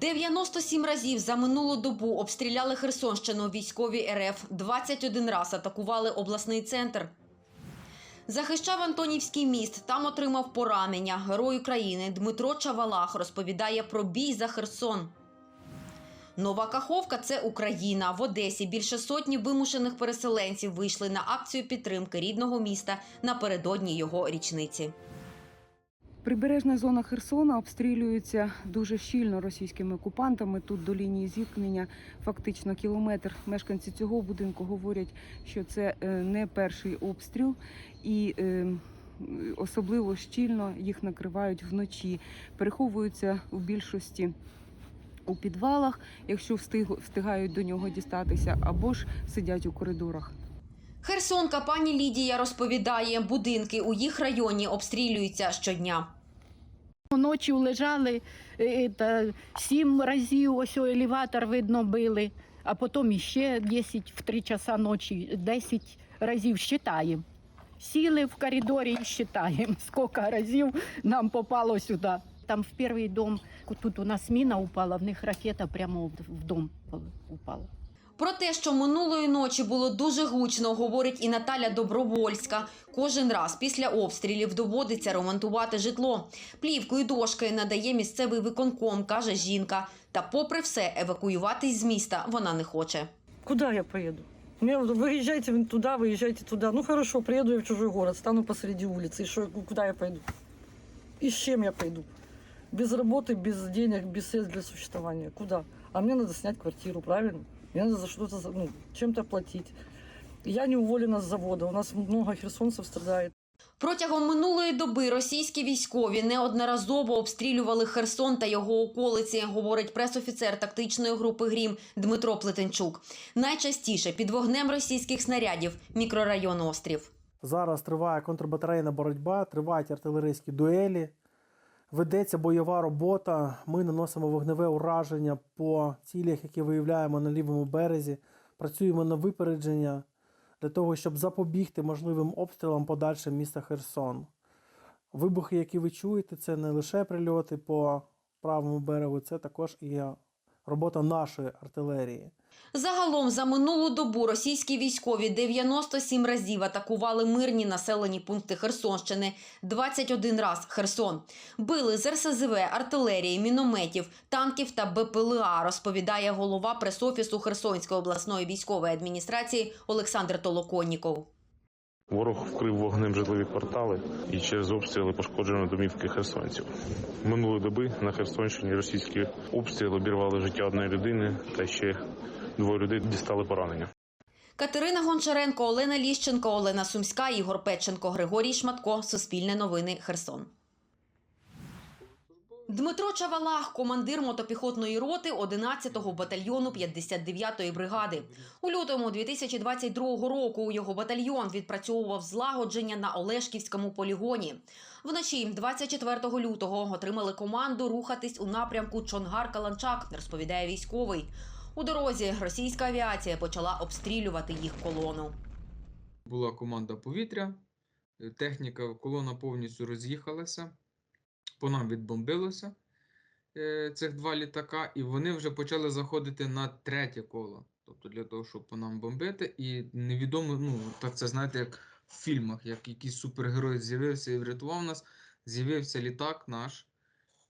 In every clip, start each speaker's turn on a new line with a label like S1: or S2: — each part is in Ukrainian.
S1: 97 разів за минулу добу обстріляли Херсонщину військові РФ. 21 раз атакували обласний центр. Захищав Антонівський міст, там отримав поранення. Герой України Дмитро Чавалах розповідає про бій за Херсон. Нова Каховка це Україна. В Одесі більше сотні вимушених переселенців вийшли на акцію підтримки рідного міста напередодні його річниці.
S2: Прибережна зона Херсона обстрілюється дуже щільно російськими окупантами. Тут до лінії зіткнення фактично кілометр. Мешканці цього будинку говорять, що це е, не перший обстріл, і е, особливо щільно їх накривають вночі. Переховуються у більшості у підвалах, якщо встиг- встигають до нього дістатися, або ж сидять у коридорах.
S1: Херсонка пані Лідія розповідає, будинки у їх районі обстрілюються щодня.
S3: Ночі лежали е, сім разів, ось елеватор видно били, а потім іще 10 в 3 часа ночі, 10 разів считаємо. Сіли в коридорі і считаємо, скільки разів нам попало сюди. Там в перший дом, тут у нас міна упала, в них ракета прямо в дом упала.
S1: Про те, що минулої ночі було дуже гучно, говорить і Наталя Добровольська. Кожен раз після обстрілів доводиться ремонтувати житло. Плівку і дошки надає місцевий виконком, каже жінка. Та, попри все, евакуюватись з міста вона не хоче.
S4: Куда я поеду? Мне вот выезжайте туда, выезжайте туда. Ну хорошо, приеду я в чужой город, стану посреди улицы. И что, куда я пойду? И с чем я пойду? Без работы, без денег, без средств для существования. Куда? А мне надо снять квартиру, правильно? Мне надо за что-то, за- ну, чем-то платить. Я не уволена с завода. У нас много херсонцев страдает.
S1: Протягом минулої доби російські військові неодноразово обстрілювали Херсон та його околиці, говорить пресофіцер тактичної групи Грім Дмитро Плетенчук. Найчастіше під вогнем російських снарядів мікрорайон Острів.
S5: Зараз триває контрбатарейна боротьба, тривають артилерійські дуелі, ведеться бойова робота. Ми наносимо вогневе ураження по цілях, які виявляємо на лівому березі. Працюємо на випередження для того, щоб запобігти можливим обстрілам подальшим міста Херсон. Вибухи, які ви чуєте, це не лише прильоти по правому берегу, це також і робота нашої артилерії.
S1: Загалом за минулу добу російські військові 97 разів атакували мирні населені пункти Херсонщини, 21 раз Херсон. Били з РСЗВ, артилерії, мінометів, танків та БПЛА, розповідає голова пресофісу Херсонської обласної військової адміністрації Олександр Толоконніков.
S6: Ворог вкрив вогнем житлові квартали і через обстріли пошкоджено домівки херсонців. Минулої доби на Херсонщині російські обстріли обірвали життя одної людини та ще двоє людей дістали поранення.
S1: Катерина Гончаренко, Олена Ліщенко, Олена Сумська, Ігор Петченко, Григорій Шматко. Суспільне новини Херсон. Дмитро Чавалах, командир мотопіхотної роти 11-го батальйону 59-ї бригади. У лютому 2022 року його батальйон відпрацьовував злагодження на Олешківському полігоні. Вночі, 24 лютого, отримали команду рухатись у напрямку Чонгар-Каланчак, розповідає військовий. У дорозі російська авіація почала обстрілювати їх колону.
S7: була команда повітря, е, техніка, колона повністю роз'їхалася, по нам відбомбилося е, цих два літака, і вони вже почали заходити на третє коло. Тобто для того, щоб по нам бомбити, і невідомо, ну так це знаєте, як в фільмах, як якийсь супергерой з'явився і врятував нас, з'явився літак наш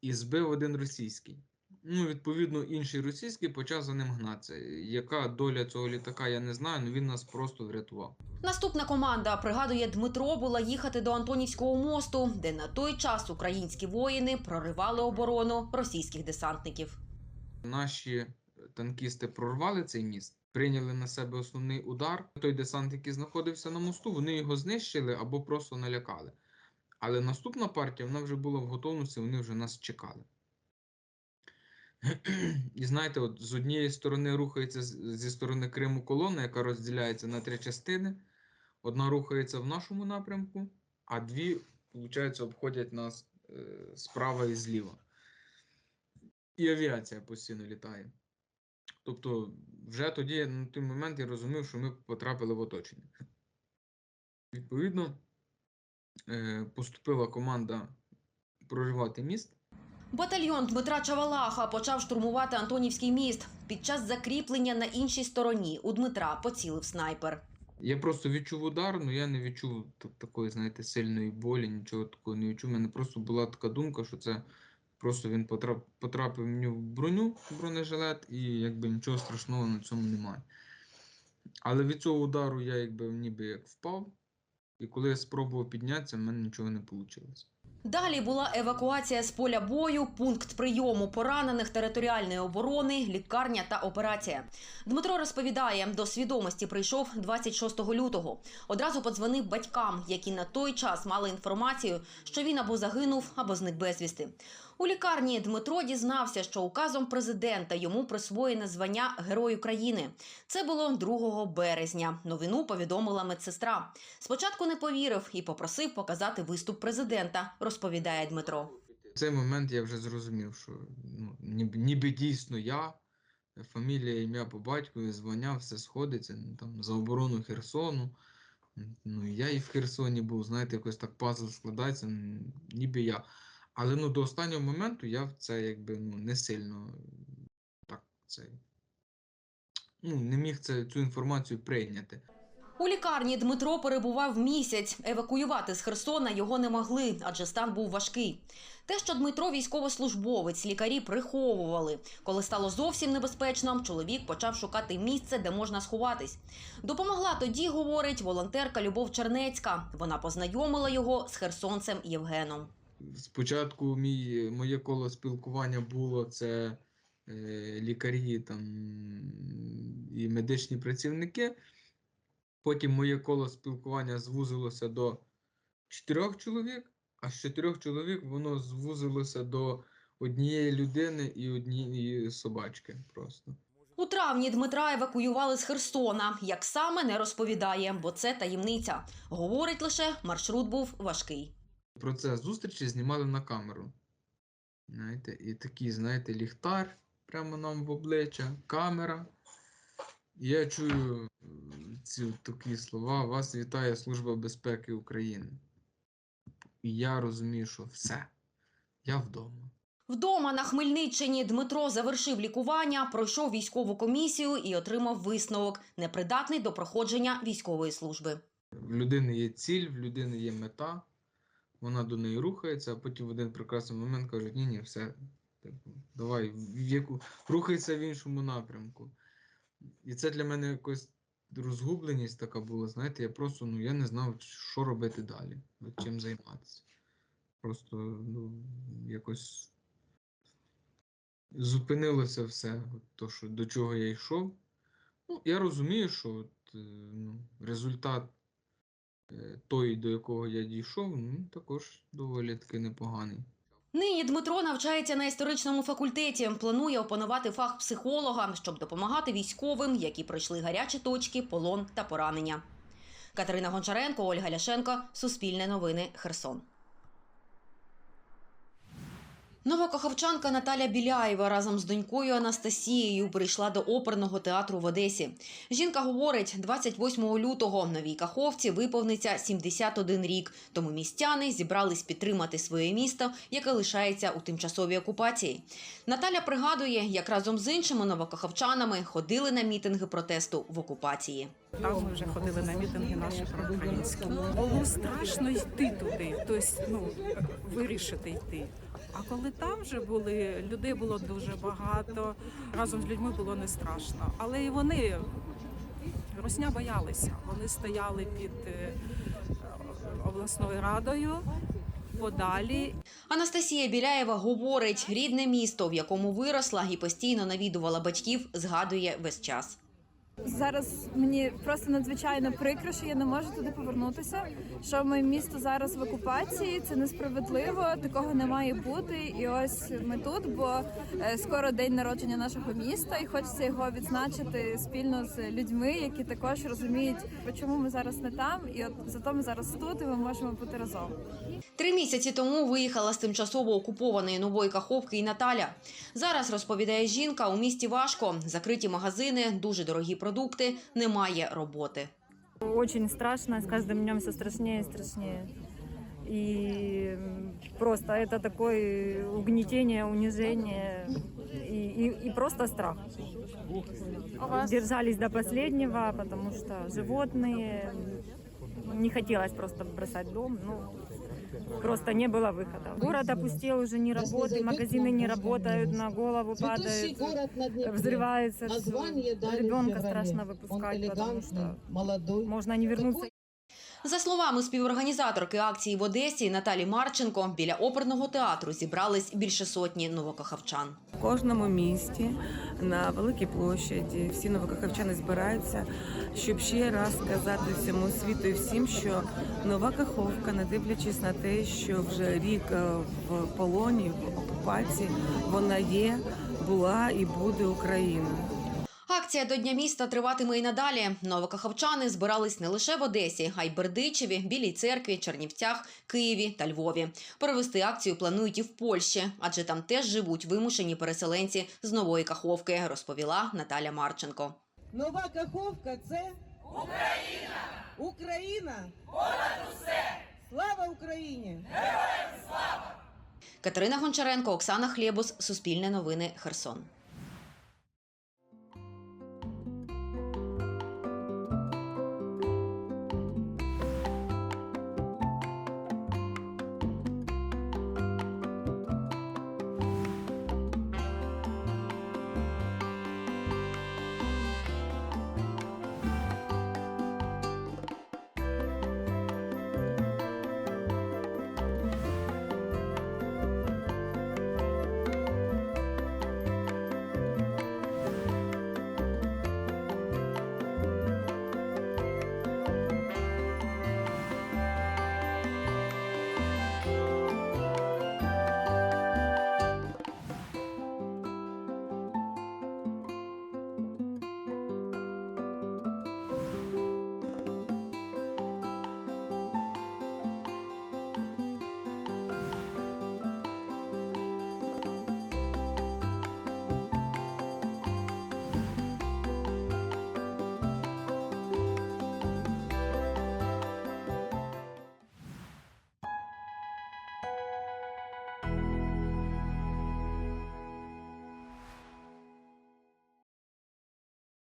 S7: і збив один російський. Ну, відповідно, інший російський почав за ним гнатися. Яка доля цього літака, я не знаю, але він нас просто врятував.
S1: Наступна команда, пригадує Дмитро, була їхати до Антонівського мосту, де на той час українські воїни проривали оборону російських десантників.
S7: Наші танкісти прорвали цей міст, прийняли на себе основний удар. Той десант, який знаходився на мосту, вони його знищили або просто налякали. Але наступна партія вона вже була в готовності, вони вже нас чекали. І знаєте, от з однієї сторони рухається зі сторони Криму колона, яка розділяється на три частини. Одна рухається в нашому напрямку, а дві, виходить, обходять нас е, справа і зліва. І авіація постійно літає. Тобто, вже тоді, на той момент, я розумів, що ми потрапили в оточення. Відповідно, е, поступила команда проривати міст.
S1: Батальйон Дмитра Чавалаха почав штурмувати Антонівський міст. Під час закріплення на іншій стороні у Дмитра поцілив снайпер.
S7: Я просто відчув удар, але я не відчув такої, знаєте, сильної болі, нічого такого не відчув. У мене просто була така думка, що це просто він потрап, потрапив мені в броню, бронежилет, і якби нічого страшного на цьому немає. Але від цього удару я якби ніби як впав, і коли я спробував піднятися, в мене нічого не вийшло.
S1: Далі була евакуація з поля бою, пункт прийому поранених територіальної оборони, лікарня та операція. Дмитро розповідає, до свідомості прийшов 26 лютого. Одразу подзвонив батькам, які на той час мали інформацію, що він або загинув, або зник безвісти. У лікарні Дмитро дізнався, що указом президента йому присвоєне звання Герой України. Це було 2 березня. Новину повідомила медсестра. Спочатку не повірив і попросив показати виступ президента, розповідає Дмитро.
S7: В цей момент я вже зрозумів, що ну, ніби, ніби дійсно я, фамілія, ім'я по батькові, звання, все сходиться ну, там, за оборону Херсону. Ну, я і в Херсоні був, знаєте, якось так пазл складається, ніби я. Але ну, до останнього моменту я в це якби ну, не сильно так, це, ну, не міг це, цю інформацію прийняти.
S1: У лікарні Дмитро перебував місяць. Евакуювати з Херсона його не могли, адже стан був важкий. Те, що Дмитро військовослужбовець, лікарі приховували. Коли стало зовсім небезпечно, чоловік почав шукати місце, де можна сховатись. Допомогла тоді, говорить волонтерка Любов Чернецька. Вона познайомила його з херсонцем Євгеном.
S7: Спочатку мій, моє коло спілкування було це е, лікарі там, і медичні працівники. Потім моє коло спілкування звузилося до чотирьох чоловік, а з чотирьох чоловік воно звузилося до однієї людини і однієї собачки просто.
S1: У травні Дмитра евакуювали з Херсона. Як саме не розповідає, бо це таємниця. Говорить лише, маршрут був важкий.
S7: Процес зустрічі знімали на камеру. Знаєте, і такий, знаєте, ліхтар прямо нам в обличчя, камера. І я чую ці такі слова. Вас вітає Служба безпеки України. І я розумію, що все. Я вдома.
S1: Вдома на Хмельниччині Дмитро завершив лікування, пройшов військову комісію і отримав висновок непридатний до проходження військової служби.
S7: В людини є ціль, в людини є мета, вона до неї рухається, а потім в один прекрасний момент кажуть, ні, ні, все, типу, давай, в яку рухайся в іншому напрямку. І це для мене якось розгубленість така була, знаєте, я просто ну, я не знав, що робити далі, чим займатися. Просто ну, якось зупинилося все, то, що, до чого я йшов. Ну, я розумію, що от, е, ну, результат той, до якого я дійшов, ну, також доволі таки непоганий.
S1: Нині Дмитро навчається на історичному факультеті. Планує опанувати фах психолога, щоб допомагати військовим, які пройшли гарячі точки, полон та поранення. Катерина Гончаренко, Ольга Ляшенко, Суспільне новини, Херсон. Новокоховчанка Наталя Біляєва разом з донькою Анастасією прийшла до оперного театру в Одесі. Жінка говорить, 28 лютого новій каховці виповниться 71 рік. Тому містяни зібрались підтримати своє місто, яке лишається у тимчасовій окупації. Наталя пригадує, як разом з іншими новокоховчанами ходили на мітинги протесту в окупації.
S8: Там ми вже ходили на мітинги наші проукраїнські. Було страшно йти туди, тобто ну, вирішити йти. А коли там вже були, людей було дуже багато, разом з людьми було не страшно. Але і вони Росня боялися. Вони стояли під е, обласною радою подалі
S1: Анастасія Біляєва говорить, рідне місто, в якому виросла і постійно навідувала батьків, згадує весь час.
S9: Зараз мені просто надзвичайно прикро, що я не можу туди повернутися. Що моє місто зараз в окупації, це несправедливо, такого не має бути. І ось ми тут, бо е, скоро день народження нашого міста, і хочеться його відзначити спільно з людьми, які також розуміють, чому ми зараз не там, і от зато ми зараз тут, і ми можемо бути разом.
S1: Три місяці тому виїхала з тимчасово окупованої нової каховки і Наталя. Зараз розповідає жінка, у місті важко, закриті магазини, дуже дорогі продукти, немає роботи.
S10: Очень страшно, с каждым днем все страшнее и страшнее. И м, просто это такое угнетение, унижение и, и, и просто страх. Держались до последнего, потому что животные. Не хотелось просто бросать дом, ну, просто не было выхода. Город опустел, уже не работает, магазины не работают, на голову падают, взрывается все. Ребенка страшно выпускать, потому что можно не вернуться.
S1: За словами співорганізаторки акції в Одесі Наталі Марченко, біля оперного театру зібрались більше сотні новокахавчан.
S11: В кожному місті на великій площаді всі новокахавчани збираються, щоб ще раз сказати всьому світу і всім, що нова Каховка, не дивлячись на те, що вже рік е, в полоні, в окупації, вона є, була і буде Україною.
S1: Акція до Дня міста триватиме і надалі. Новокахавчани збирались не лише в Одесі, а й Бердичеві, Білій церкві, Чернівцях, Києві та Львові. Провести акцію планують і в Польщі, адже там теж живуть вимушені переселенці з нової Каховки, розповіла Наталя Марченко.
S12: Нова Каховка це Україна! Україна! Понад усе! Слава Україні!
S1: Катерина Гончаренко, Оксана Хлєбус, Суспільне новини, Херсон.